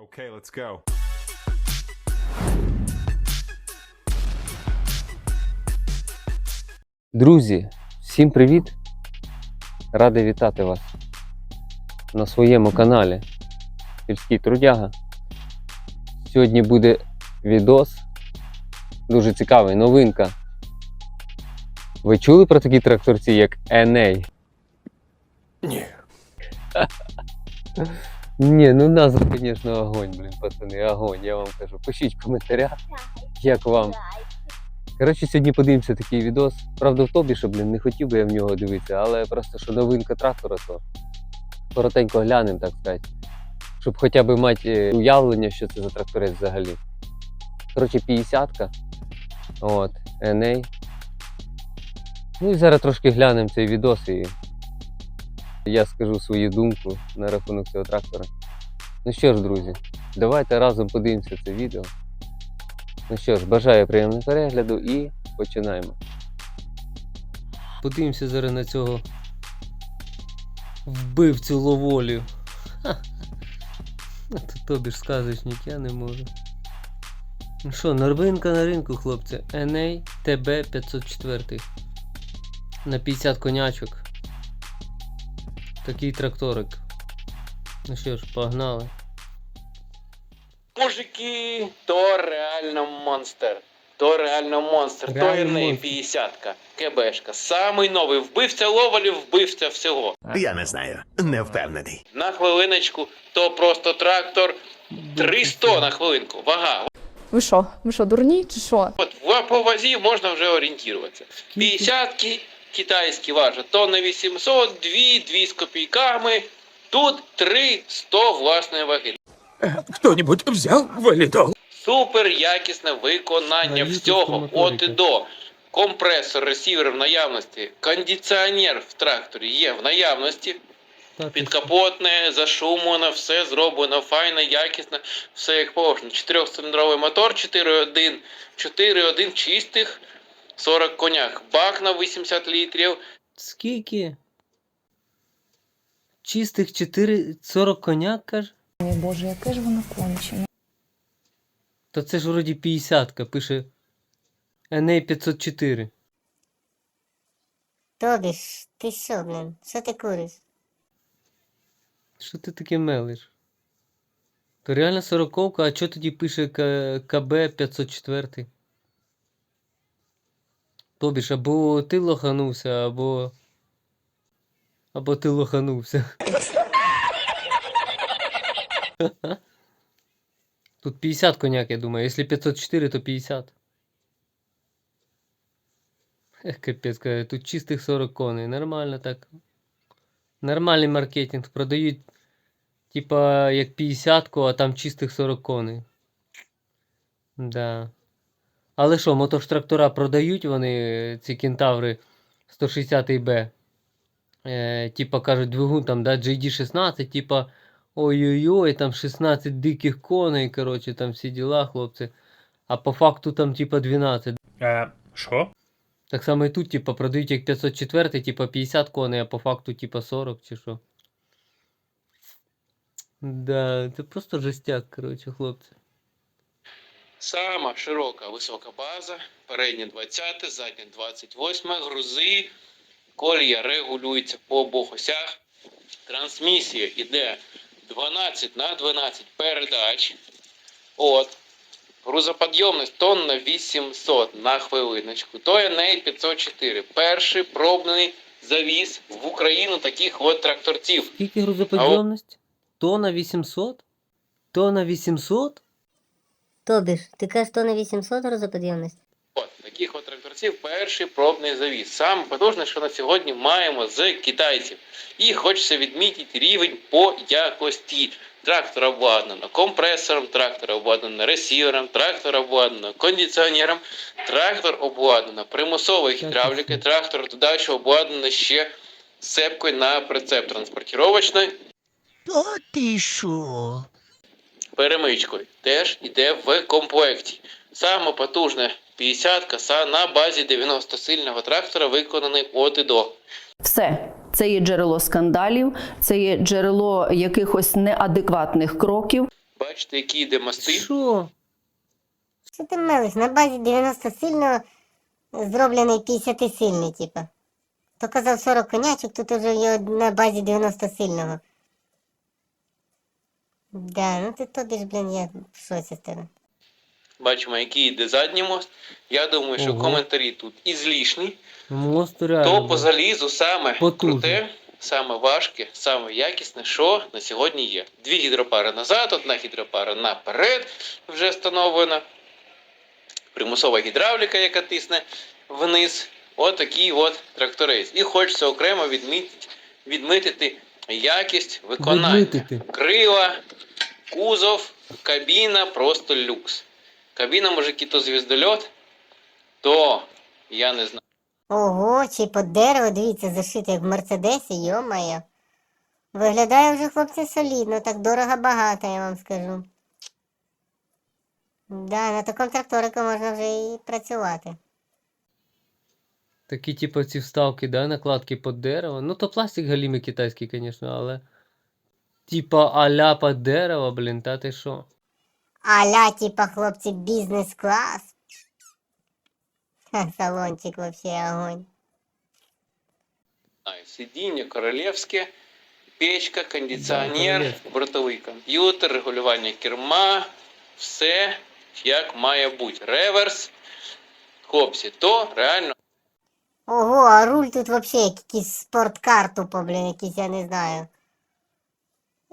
Okay, let's go. Друзі, всім привіт! Радий вітати вас на своєму каналі Сільський Трудяга. Сьогодні буде відос дуже цікавий, новинка. Ви чули про такі тракторці, як Еней? Ні. Ні, ну назва, звісно, огонь, блін, пацани, огонь, я вам кажу. Пишіть в коментарях, як вам. Коротше, сьогодні подивимося такий відос. Правда, в тобі, що, блін, не хотів би я в нього дивитися, але просто що новинка трактора, то коротенько глянемо, так сказати. Щоб хоча б мати е, уявлення, що це за тракторець взагалі. Коротше, 50-ка. От, NA. Ну і зараз трошки глянемо цей відос і я скажу свою думку на рахунок цього трактора. Ну що ж, друзі, давайте разом подивимося це відео. Ну що ж, бажаю приємного перегляду і починаємо. Подивимося зараз на цього вбивцю ловолю. Ха. Тобі ж сказочник, я не можу. Ну що, новинка на ринку, хлопці. NA TB 504. На 50 конячок. Такий тракторик. Ну що ж, погнали. Мужики, то реально монстр. То реально монстр. Реально то Ірней 50-ка, КБшка. Самий новий вбивця ловалів, вбивця всього. Я не знаю, не впевнений. На хвилиночку, то просто трактор 300 на хвилинку. Вага. Ви що? Ви що, дурні чи що? От по вазі можна вже орієнтуватися. 50-ки китайські важать, то на 800, 2, 2 з копійками. Тут 300 власної ваги. Кто-нибудь взял валидол? Супер якісне виконання всього от і до. Компресор, ресівер в наявності, кондиціонер в тракторі є в наявності, підкапотне, зашумлено, все зроблено, файно, якісно, все як положено. Чотирьохциліндровий мотор 4.1, 4.1 чистих, 40 конях, бак на 80 літрів, Скільки? Чистих 4, 40 коняк, каже? Ой, Боже, яке ж воно кончене. Та це ж вроді 50-ка, пише NA 504. Тобі ж, ти що, блин? Що ти куриш? Що ти таке мелиш? То реально 40 а чого тоді пише К- КБ 504? Тобі ж або ти лоханувся, або. Або ти лоханувся. Тут 50 коняк, я думаю. Якщо 504, то 50. Ех, капець, тут чистих 40 коней. Нормально так. Нормальний маркетинг. Продають, типа, як 50-ку, а там чистих 40 коней. Да. Але що, мототрактора продають вони, ці кентаври 160Б. Е, типа кажуть, двигун там, да, JD16, типа, ой-ой-ой, там 16 диких коней, коротше, там всі діла, хлопці. А по факту там, типа, 12. Е, що? Так само і тут, типа, продають як 504, типа 50 коней, а по факту, типа 40 чи що. Да, це просто жестяк, коротше, хлопці. Сама широка висока база, передня 20, задня 28, грузи, колія регулюється по обох осях. Трансмісія йде 12 на 12 передач. От. Грузоподйомність тонна 800 на хвилиночку. То NA 504. Перший пробний завіз в Україну таких от тракторців. Скільки грузоподйомність? Тона 800? Тона 800? Тобі ж, ти кажеш, то на 800 розоподйомність? От, таких от тракторців перший пробний завіз. Саме потужне, що на сьогодні маємо з китайців. І хочеться відмітити рівень по якості. Трактор обладнано компресором, трактор обладнано ресівером, трактор обладнано кондиціонером, трактор обладнано примусовою гідравлікою, трактор додачу обладнано ще сепкою на прицеп транспортировочної О, ти що? Перемичкою. Теж йде в комплекті. Саме потужна 50 коса на базі 90-сильного трактора виконаний от і до. Все, це є джерело скандалів, це є джерело якихось неадекватних кроків. Бачите, які йде мости. Що? Що ти мелиш? На базі 90 сильного зроблений 50 сильний, типа. То казав 40 конячок, тут уже є на базі 90 сильного. Да, ну ти тобі ж, блін, я в шоці тебе. Бачимо, який йде задній мост. Я думаю, що Ого. коментарі тут ізлішні. Мост реально. То по залізу саме Потужно. круте, саме важке, саме якісне, що на сьогодні є. Дві гідропари назад, одна гідропара наперед вже встановлена. Примусова гідравліка, яка тисне вниз. Отакий от тракторець. І хочеться окремо відмітити, відмітити якість виконання. Відмитити. Крила, кузов, кабіна просто люкс. Кабіна, мужики, то звіздольот, то я не знаю. Ого, чи під дерево, дивіться, зашите, як в Мерседесі, йо-моє. Виглядає вже, хлопці, солідно, так дорого-багато, я вам скажу. Да, на такому тракторику можна вже і працювати. Такі, типу, ці вставки, да, накладки під дерево. Ну, то пластик галімий китайський, звісно, але. Типа аля під дерево, блін, та ти що? Аля, типа, хлопці, бізнес-клас. Салончик вообще огонь. Сидіння королівське, печка, кондиціонер, бортовий комп'ютер, регулювання керма, все як має бути. Реверс. Хлопці, то реально Ого, а руль тут вообще як якийсь спорткар тупо, блін, якийсь, я не знаю.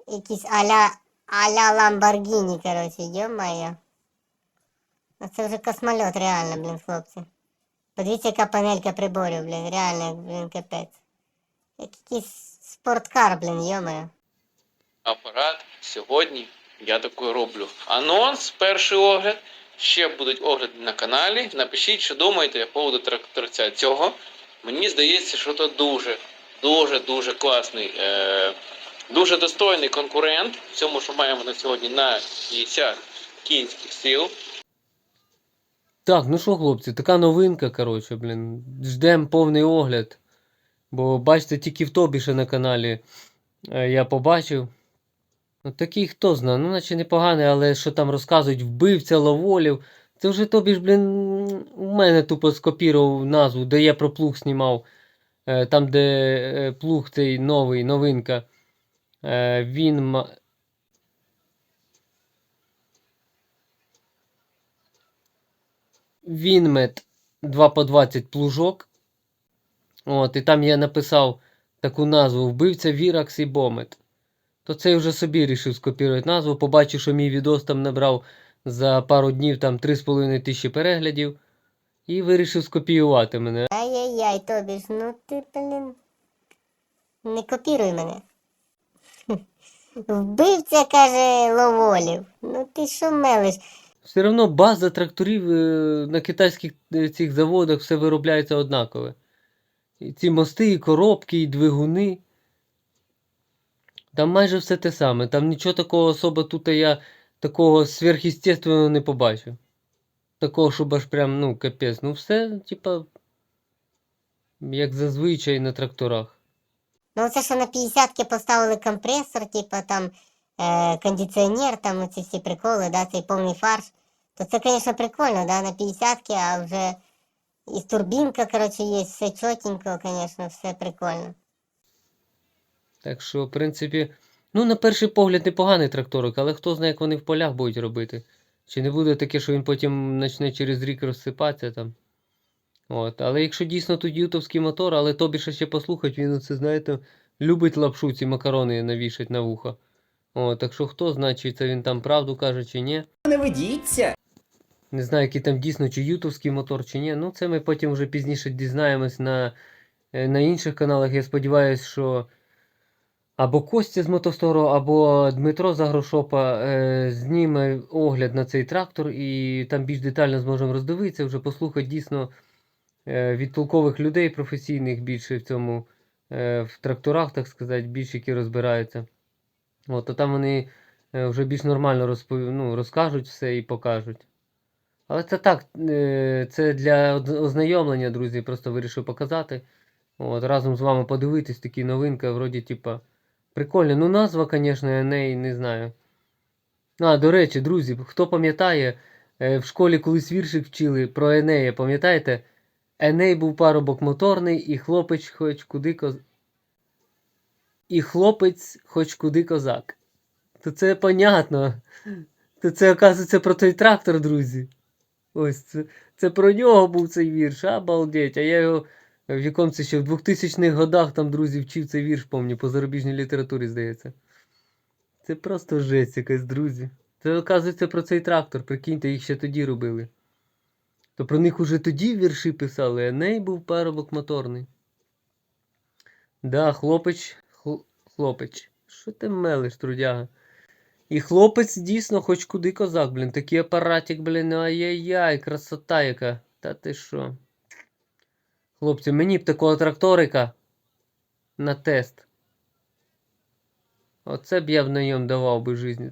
Якийсь аля, аля Ламборгіні, короче, ё-моє. Ну це вже космольот, реально, блін, хлопці. Подивіться, яка панелька приборів, блін, реально, блін, капець. Як якийсь спорткар, блін, ё-моє. апарат сьогодні я такою роблю. Анонс, перший огляд. Ще будуть огляди на каналі. Напишіть, що думаєте по поводу тракторця цього. Мені здається, що це дуже, дуже, дуже класний, е, дуже достойний конкурент в цьому, що маємо на сьогодні на 50 кінських сил. Так, ну що, хлопці, така новинка, коротше, блін. Ждем повний огляд. Бо бачите, тільки в тобі ще на каналі е, я побачив. Ну такий хто знає, ну наче непоганий, але що там розказують, вбивця ловолів. Це вже тобі ж, блін, у мене тупо скопірував назву, де я про плуг знімав. Е, Там, де е, плуг цей новий, новинка. Е, Він. Вінмет 2 по 20 плужок. От, і там я написав таку назву Вбивця Віракс і Бомет. То це я вже собі рішив скопірувати назву. Побачив, що мій відос там набрав за пару днів там 3,5 тисячі переглядів. І вирішив скопіювати мене. Ай-яй-яй, тобі ж, ну ти, блін. Не копіруй мене. Вбивця, каже, ловолів. Ну ти що мелиш? Все одно база тракторів е, на китайських е, цих заводах все виробляється однакове. І ці мости, і коробки, і двигуни. Там майже все те саме. Там нічого такого особо тут я такого сверхъестественного не побачив. Такого, щоб аж прям, ну, капець. Ну все, типа, як зазвичай на тракторах. Ну, це що на 50-ки поставили компресор, типа там е, кондиціонер, там оці всі приколи, да, цей повний фарш. То це, звісно, прикольно, да, на 50-ки, а вже і турбінка, коротше, є, все чотенько, звісно, все прикольно. Так що, в принципі, ну, на перший погляд, непоганий тракторик, але хто знає, як вони в полях будуть робити. Чи не буде таке, що він потім почне через рік розсипатися там. От. Але якщо дійсно тут ютовський мотор, але тобі ще ще послухать, він оце, знаєте, любить лапшу ці макарони навішать на вухо. От, так що хто знає, чи це він там правду каже, чи ні. Не ведіться. Не знаю, який там дійсно, чи ютовський мотор, чи ні. Ну, це ми потім вже пізніше дізнаємось на, е, на інших каналах. Я сподіваюся, що або Костя з Мотостору, або Дмитро з Агрошопа е, зніме огляд на цей трактор, і там більш детально зможемо роздивитися, вже послухати дійсно е, від толкових людей професійних більше в цьому е, в тракторах, так сказати, більш які розбираються. От, то там вони е, вже більш нормально розпов... ну, розкажуть все і покажуть. Але це так, е, це для ознайомлення, друзі, просто вирішив показати. От, разом з вами подивитись, такі новинка, вроді, типа, прикольно. Ну, назва, звісно, я неї не знаю. А, до речі, друзі, хто пам'ятає, е, в школі колись віршик вчили про Енея, пам'ятаєте? Еней був парубок моторний, і хлопець хоч куди коз... І хлопець хоч куди козак. То це понятно. То це, оказується, про той трактор, друзі. Ось це, це про нього був цей вірш, обалдеть. А я його в якомусь ще в 2000-х годах там, друзі, вчив цей вірш, помню, по зарубіжній літературі, здається. Це просто жесть якась, друзі. Це, оказується, про цей трактор, прикиньте, їх ще тоді робили. То про них уже тоді вірші писали, Еней був парубок моторний. Да, хлопець, хл- хлопець. Що ти мелиш, трудяга? І хлопець дійсно хоч куди козак, блін. Такий апаратик, блін, ай-яй-яй, красота яка. Та ти що? Хлопці, мені б такого тракторика на тест. Оце б я б на ньому давав би житті.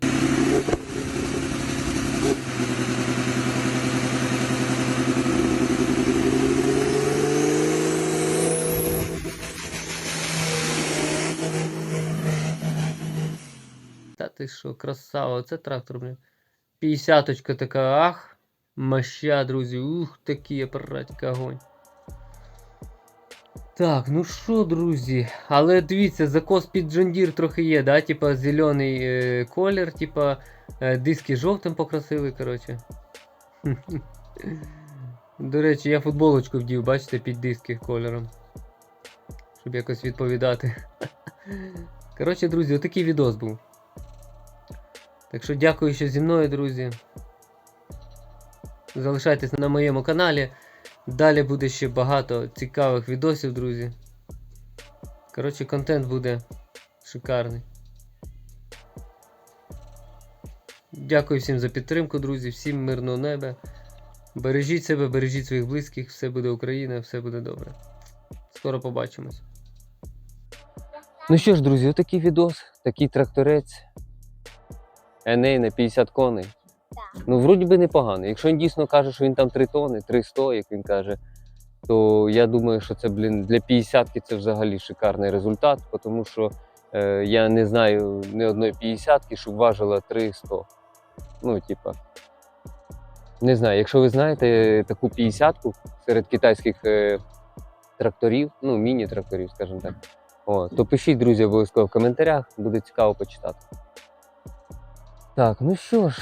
Та ти що, красава, оце трактор, блін. П'ятдесяточка така, ах. Моща, друзі, ух, такий апаратик, огонь. Так, ну що, друзі, але дивіться, закос під Джондір трохи є, да? Типа зелений е, колір, типа е, диски жовтим покрасили, коротше. До речі, я футболочку вдів, бачите, під диски кольором. Щоб якось відповідати. Коротше, друзі, отакий відос був. Так що дякую, що зі мною, друзі. Залишайтесь на моєму каналі. Далі буде ще багато цікавих відосів, друзі. Коротше, контент буде шикарний. Дякую всім за підтримку, друзі, всім мирного неба. Бережіть себе, бережіть своїх близьких, все буде Україна, все буде добре. Скоро побачимось. Ну що ж, друзі, отакий відос, такий тракторець. Еней на 50 коней. Ну, вроді би непогано. Якщо він дійсно каже, що він там 3 тони, 300, як він каже, то я думаю, що це, блін, для 50-ки це взагалі шикарний результат, тому що е, я не знаю ні одної 50-ки, щоб важила 300. Ну, типа. Не знаю, якщо ви знаєте таку 50-ку серед китайських е, тракторів, ну, міні-тракторів, скажімо так, о, то пишіть, друзі, обов'язково в коментарях, буде цікаво почитати. Так, ну що ж,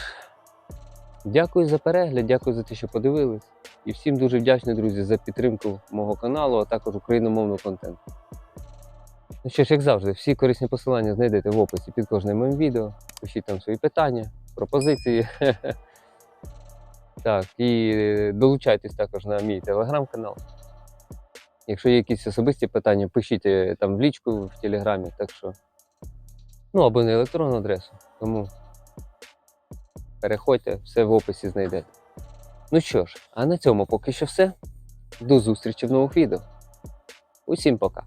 дякую за перегляд, дякую за те, що подивились. І всім дуже вдячний, друзі, за підтримку мого каналу, а також україномовного контенту. Ну що ж, як завжди, всі корисні посилання знайдете в описі під кожним моїм відео. Пишіть там свої питання, пропозиції. Так, і долучайтесь також на мій телеграм-канал. Якщо є якісь особисті питання, пишіть е, там в лічку в телеграмі, так що. Ну або на електронну адресу. Тому переходьте, все в описі знайдете. Ну що ж, а на цьому поки що все. До зустрічі в нових відео. Усім пока.